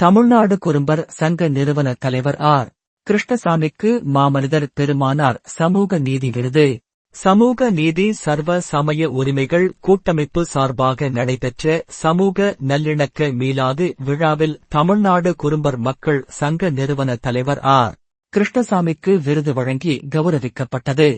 தமிழ்நாடு குறும்பர் சங்க நிறுவன தலைவர் ஆர். கிருஷ்ணசாமிக்கு மாமனிதர் பெருமானார் சமூக நீதி விருது. சமூக நீதி சர்வ சமய உரிமைகள் கூட்டமைப்பு சார்பாக நடைபெற்ற சமூக நல்லிணக்க மீளாது விழாவில் தமிழ்நாடு குறும்பர் மக்கள் சங்க நிறுவன தலைவர் ஆர். கிருஷ்ணசாமிக்கு விருது வழங்கி கௌரவிக்கப்பட்டது.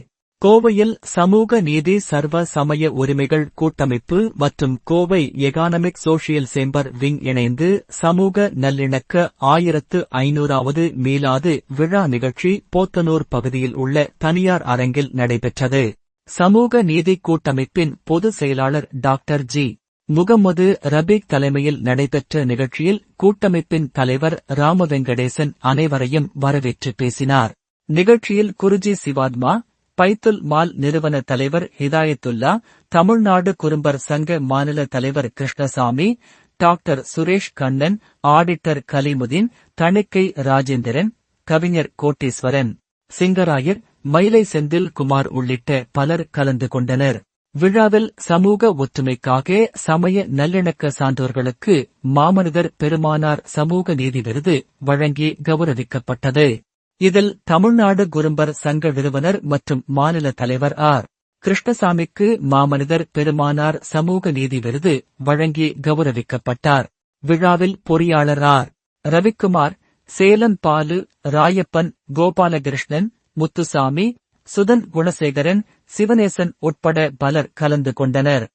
கோவையில் சமூக நீதி சர்வ சமய உரிமைகள் கூட்டமைப்பு மற்றும் Kovai economic social chamber wing இணைந்து சமூக நல்லிணக்க ஆயிரத்து ஐநூறாவது மீளாது விழா நிகழ்ச்சி போத்தனூர் பகுதியில் உள்ள தனியார் அரங்கில் நடைபெற்றது. சமூக நீதி கூட்டமைப்பின் பொதுச் செயலாளர் டாக்டர் ஜி. முகமது ரபீக் தலைமையில் நடைபெற்ற நிகழ்ச்சியில் கூட்டமைப்பின் தலைவர் ராமவெங்கடேசன் அனைவரையும் வரவேற்று பேசினார். நிகழ்ச்சியில் குருஜி சிவாத்மா பைத்துல் மால் நிறுவன தலைவர் ஹிதாயத்துல்லா தமிழ்நாடு குறும்பர் சங்க மாநில தலைவர் கிருஷ்ணசாமி டாக்டர் சுரேஷ் கண்ணன் ஆடிட்டர் கலிமுதீன் தணிக்கை ராஜேந்திரன் கவிஞர் கோட்டீஸ்வரன் சிங்கராயர் மயிலை செந்தில் குமார் உள்ளிட்ட பலர் கலந்து கொண்டனர். விழாவில் சமூக ஒற்றுமைக்காக சமய நல்லிணக்க சான்றோர்களுக்கு மாமனிதர் பெருமானார் சமூக நீதி விருது வழங்கி கௌரவிக்கப்பட்டது. இதில் தமிழ்நாடு குறும்பர் சங்க நிறுவனர் மற்றும் மாநில தலைவர் ஆர். கிருஷ்ணசாமிக்கு மாமனிதர் பெருமானார் சமூக நீதி விருது வழங்கி கௌரவிக்கப்பட்டார். விழாவில் பொறியாளர் ஆர். ரவிக்குமார் சேலம் பாலு ராயப்பன் கோபாலகிருஷ்ணன் முத்துசாமி சுதன் குணசேகரன் சிவநேசன் உட்பட பலர் கலந்து கொண்டனர்.